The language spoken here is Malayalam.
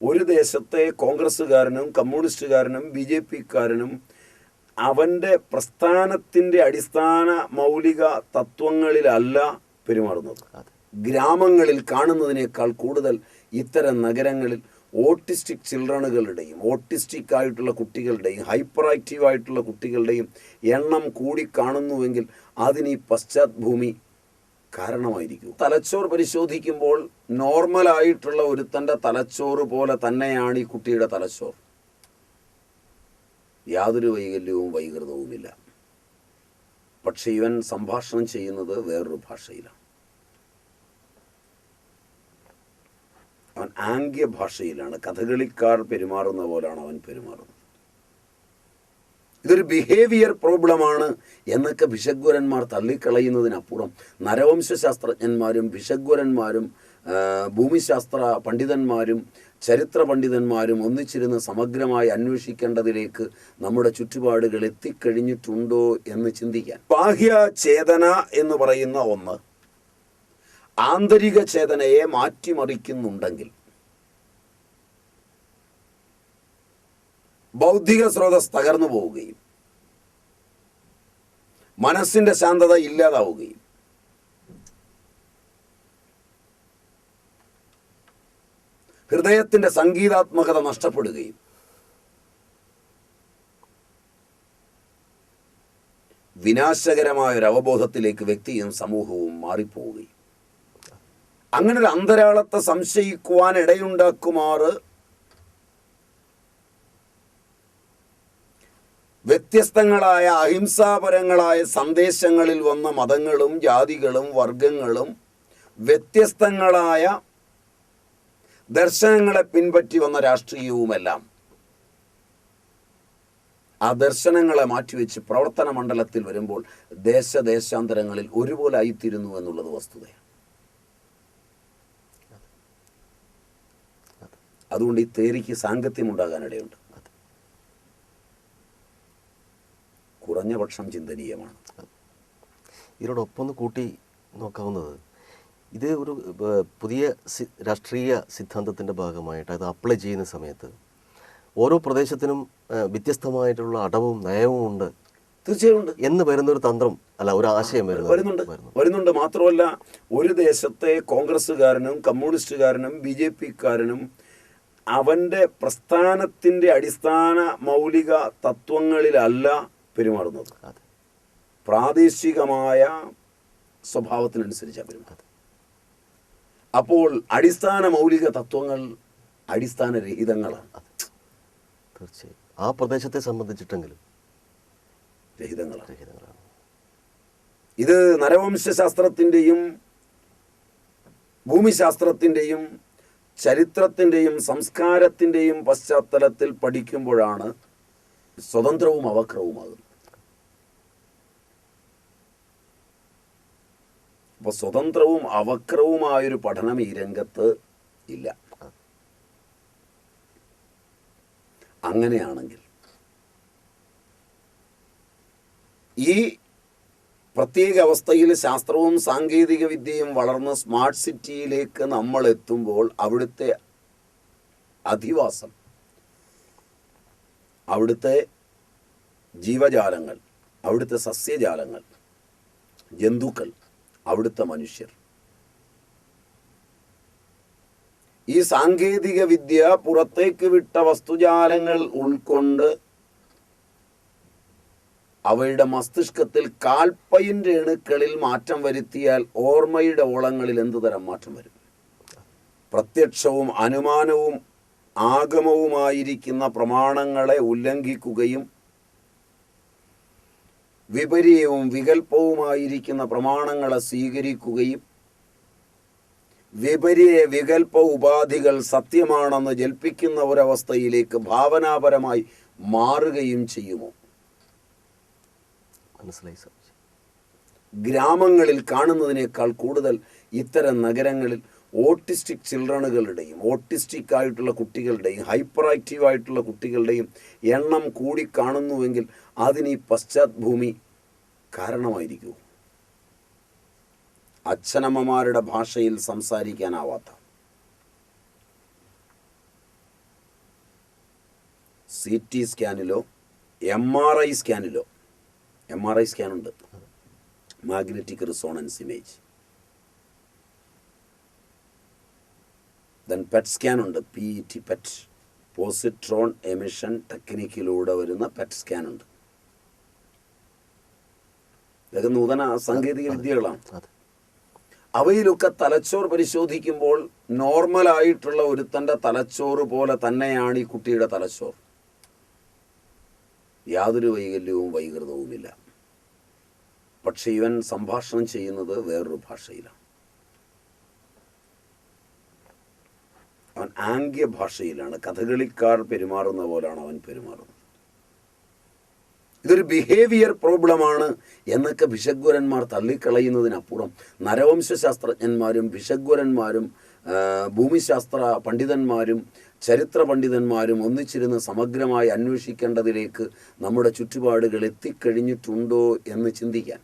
ഒരു ദേശത്തെ കോൺഗ്രസ്സുകാരനും കമ്മ്യൂണിസ്റ്റുകാരനും ബി ജെ പിക്കാരനും അവന്റെ പ്രസ്ഥാനത്തിന്റെ അടിസ്ഥാന മൗലിക തത്വങ്ങളിലല്ല പെരുമാറുന്നത്. ഗ്രാമങ്ങളിൽ കാണുന്നതിനേക്കാൾ കൂടുതൽ ഇത്തരം നഗരങ്ങളിൽ ഓട്ടിസ്റ്റിക് ചിൽഡ്രനുകളുടെയും ഓട്ടിസ്റ്റിക് ആയിട്ടുള്ള കുട്ടികളുടെയും ഹൈപ്പർ ആക്റ്റീവ് ആയിട്ടുള്ള കുട്ടികളുടെയും എണ്ണം കൂടി കാണുന്നുവെങ്കിൽ അതിന് ഈ പശ്ചാത്ഭൂമി കാരണമായിരിക്കും. തലച്ചോർ പരിശോധിക്കുമ്പോൾ നോർമലായിട്ടുള്ള ഒരുത്തന്റെ തലച്ചോറ് പോലെ തന്നെയാണ് ഈ കുട്ടിയുടെ തലച്ചോർ യാതൊരു വൈകല്യവും വൈകൃതവുമില്ല. പക്ഷെ ഇവൻ സംഭാഷണം ചെയ്യുന്നത് വേറൊരു ഭാഷയിലാണ്. അവൻ ആംഗ്യ ഭാഷയിലാണ്. കഥകളിക്കാർ പെരുമാറുന്ന പോലാണ് അവൻ പെരുമാറുന്നത്. ഇതൊരു ബിഹേവിയർ പ്രോബ്ലമാണ് എന്നൊക്കെ ഭിഷഗ്വരന്മാർ തള്ളിക്കളയുന്നതിനപ്പുറം നരവംശാസ്ത്രജ്ഞന്മാരും വിശഗ്വരന്മാരും ഭൂമിശാസ്ത്ര പണ്ഡിതന്മാരും ചരിത്ര പണ്ഡിതന്മാരും ഒന്നിച്ചിരുന്ന് സമഗ്രമായി അന്വേഷിക്കേണ്ടതിലേക്ക് നമ്മുടെ ചുറ്റുപാടുകൾ എത്തിക്കഴിഞ്ഞിട്ടുണ്ടോ എന്ന് ചിന്തിക്കാൻ. ബാഹ്യ ചേതന എന്ന് പറയുന്ന ഒന്ന് ആന്തരിക ചേതനയെ മാറ്റിമറിക്കുന്നുണ്ടെങ്കിൽ ബൗദ്ധിക സ്രോതസ് തകർന്നു പോവുകയും മനസ്സിന്റെ ശാന്തത ഇല്ലാതാവുകയും. ഹൃദയത്തിന്റെ സംഗീതാത്മകത നഷ്ടപ്പെടുകയും. വിനാശകരമായ ഒരു അവബോധത്തിലേക്ക് വ്യക്തിയും സമൂഹവും മാറിപ്പോവുകയും. അങ്ങനെ ഒരു അന്തരാളത്തെ സംശയിക്കുവാൻ ഇടയുണ്ടാക്കുമാറ് വ്യത്യസ്തങ്ങളായ അഹിംസാപരങ്ങളായ സന്ദേശങ്ങളിൽ വന്ന മതങ്ങളും ജാതികളും വർഗങ്ങളും വ്യത്യസ്തങ്ങളായ ദർശനങ്ങളെ പിൻപറ്റി വന്ന രാഷ്ട്രീയവുമെല്ലാം ആ ദർശനങ്ങളെ മാറ്റിവെച്ച് പ്രവർത്തന മണ്ഡലത്തിൽ വരുമ്പോൾ ദേശദേശാന്തരങ്ങളിൽ ഒരുപോലെ ആയിത്തീരുന്നു എന്നുള്ളത് വസ്തുതയാണ്. അതുകൊണ്ട് ഈ തേരിക്ക് സാങ്കത്യം കുറഞ്ഞ പക്ഷം ചിന്തനീയമാണ്. ഇതിനോടൊപ്പം ഒന്ന് കൂട്ടി നോക്കാവുന്നത്. ഇത് ഒരു പുതിയ രാഷ്ട്രീയ സിദ്ധാന്തത്തിന്റെ ഭാഗമായിട്ട് അത് അപ്ലൈ ചെയ്യുന്ന സമയത്ത് ഓരോ പ്രദേശത്തിനും വ്യത്യസ്തമായിട്ടുള്ള അടവും നയവും ഉണ്ട്. തീർച്ചയായും എന്ന് എന്ന് വരുന്നൊരു തന്ത്രം അല്ല ഒരു ആശയം വരുന്നുണ്ട്. വരുന്നുണ്ട്. മാത്രമല്ല ഒരു ദേശത്തെ കോൺഗ്രസ്സുകാരനും കമ്മ്യൂണിസ്റ്റുകാരനും ബി ജെ പിക്കാരനും അവന്റെ പ്രസ്ഥാനത്തിന്റെ അടിസ്ഥാന മൗലിക തത്വങ്ങളിലല്ല പെരുമാറുന്നത്. പ്രാദേശികമായ സ്വഭാവത്തിനനുസരിച്ചാണ് പെരുമാറുന്നത്. അപ്പോൾ അടിസ്ഥാന മൗലിക തത്വങ്ങൾ അടിസ്ഥാന രഹിതങ്ങളാണ്. തീർച്ചയായും. ആ പ്രദേശത്തെ സംബന്ധിച്ചിട്ടെങ്കിലും രഹിതങ്ങളാണ്. രഹിതങ്ങളാണ്. ഇത് നരവംശാസ്ത്രത്തിന്റെയും ഭൂമിശാസ്ത്രത്തിന്റെയും ചരിത്രത്തിന്റെയും സംസ്കാരത്തിന്റെയും പശ്ചാത്തലത്തിൽ പഠിക്കുമ്പോഴാണ് സ്വതന്ത്രവും അവക്രവുമാകുന്നത്. അപ്പോൾ സ്വതന്ത്രവും അവക്രവുമായൊരു പഠനം ഈ രംഗത്ത് ഇല്ല. അങ്ങനെയാണെങ്കിൽ ഈ പ്രത്യേക അവസ്ഥയിൽ ശാസ്ത്രവും സാങ്കേതിക വിദ്യയും വളർന്ന് സ്മാർട്ട് സിറ്റിയിലേക്ക് നമ്മൾ എത്തുമ്പോൾ അവിടുത്തെ അധിവാസം അവിടുത്തെ ജീവജാലങ്ങൾ അവിടുത്തെ സസ്യജാലങ്ങൾ ജന്തുക്കൾ അവിടുത്തെ മനുഷ്യർ. ഈ സാങ്കേതിക വിദ്യ പുറത്തേക്ക് വിട്ട വസ്തുജാലങ്ങൾ ഉൾക്കൊണ്ട് അവയുടെ മസ്തിഷ്കത്തിൽ കാൽപ്പയിന്റെ അണുക്കളിൽ മാറ്റം വരുത്തിയാൽ ഓർമ്മയുടെ ഓളങ്ങളിൽ എന്തുതരം മാറ്റം വരും? പ്രത്യക്ഷവും അനുമാനവും ആഗമവുമായിരിക്കുന്ന പ്രമാണങ്ങളെ ഉല്ലംഘിക്കുകയും വിപരീയവും വികല്പവുമായിരിക്കുന്ന പ്രമാണങ്ങളെ സ്വീകരിക്കുകയും വിപരീയ വികല്പ ഉപാധികൾ സത്യമാണെന്ന് ജൽപ്പിക്കുന്ന ഒരവസ്ഥയിലേക്ക് ഭാവനാപരമായി മാറുകയും ചെയ്യുമോ? മനസ്സിലായി ഗ്രാമങ്ങളിൽ കാണുന്നതിനേക്കാൾ കൂടുതൽ ഇത്തരം നഗരങ്ങളിൽ ഓട്ടിസ്റ്റിക് ചിൽഡ്രനുകളുടെയും ഓട്ടിസ്റ്റിക് ആയിട്ടുള്ള കുട്ടികളുടെയും ഹൈപ്പർ ആക്റ്റീവ് ആയിട്ടുള്ള കുട്ടികളുടെയും എണ്ണം കൂടി കാണുന്നുവെങ്കിൽ അതിന് ഈ പശ്ചാത്ഭൂമി കാരണമായിരിക്കൂ. അച്ഛനമ്മമാരുടെ ഭാഷയിൽ സംസാരിക്കാനാവാത്ത. സി ടി സ്കാനിലോ എം ആർ ഐ സ്കാനിലോ M R I സ്കാനുണ്ട്. Magnetic resonance image. Then PET scan ഉണ്ട്. P E T PET positron emission ടെക്നിക്കിലൂടെ വരുന്ന പെറ്റ് സ്കാൻ ഉണ്ട്. ഇതൊക്കെ നൂതന സാങ്കേതിക വിദ്യകളാണ് അവയിലൊക്കെ തലച്ചോർ പരിശോധിക്കുമ്പോൾ നോർമലായിട്ടുള്ള ഒരുത്തന്റെ തലച്ചോറ് പോലെ തന്നെയാണ് ഈ കുട്ടിയുടെ തലച്ചോർ. യാതൊരു വൈകല്യവും വൈകൃതവുമില്ല. പക്ഷെ ഇവൻ സംഭാഷണം ചെയ്യുന്നത് വേറൊരു ഭാഷയിലാണ് അവൻ ആംഗ്യ ഭാഷയിലാണ് കഥകളിക്കാർ പെരുമാറുന്ന പോലാണ് അവൻ പെരുമാറുന്നത്. ഇതൊരു ബിഹേവിയർ പ്രോബ്ലമാണ് എന്നൊക്കെ ഭിഷഗ്വരന്മാർ തള്ളിക്കളയുന്നതിനപ്പുറം നരവംശ ശാസ്ത്രജ്ഞന്മാരും ഭിഷഗ്വരന്മാരും ഭൂമിശാസ്ത്ര പണ്ഡിതന്മാരും ചരിത്ര പണ്ഡിതന്മാരും ഒന്നിച്ചിരുന്ന് സമഗ്രമായി അന്വേഷിക്കേണ്ടതിലേക്ക് നമ്മുടെ ചുറ്റുപാടുകൾ എത്തിക്കഴിഞ്ഞിട്ടുണ്ടോ എന്ന് ചിന്തിക്കാൻ.